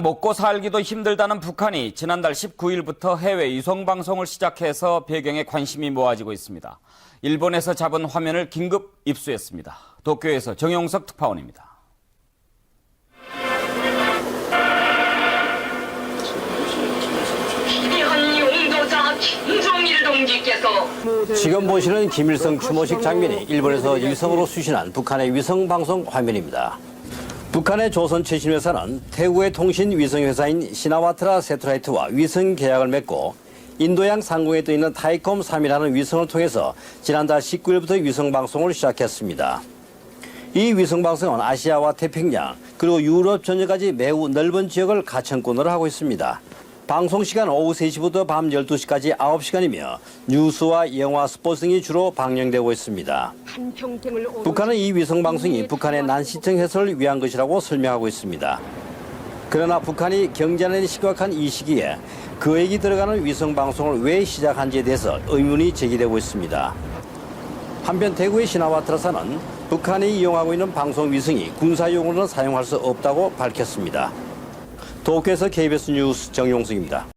먹고 살기도 힘들다는 북한이 지난달 19일부터 해외 위성 방송을 시작해서 배경에 관심이 모아지고 있습니다. 일본에서 잡은 화면을 긴급 입수했습니다. 도쿄에서 정용석 특파원입니다. 지금 보시는 김일성 추모식 장면이 일본에서 일성으로 수신한 북한의 위성 방송 화면입니다. 북한의 조선 최신 회사는 태국의 통신 위성 회사인 시나와트라 세트라이트와 위성 계약을 맺고 인도양 상공에 떠 있는 타이콤 3이라는 위성을 통해서 지난달 19일부터 위성 방송을 시작했습니다. 이 위성 방송은 아시아와 태평양 그리고 유럽 전역까지 매우 넓은 지역을 가천권으로 하고 있습니다. 방송 시간 오후 3시부터 밤 12시까지 9시간이며 뉴스와 영화, 스포츠 등이 주로 방영되고 있습니다. 북한은 이 위성 방송이 북한의 난시청 해소를 위한 것이라고 설명하고 있습니다. 그러나 북한이 경제난이 심각한 이 시기에 그액이 들어가는 위성 방송을 왜 시작한지에 대해서 의문이 제기되고 있습니다. 한편 대구의 시나와트라사는 북한이 이용하고 있는 방송 위성이 군사용으로는 사용할 수 없다고 밝혔습니다. 도쿄에서 KBS 뉴스 정용승입니다.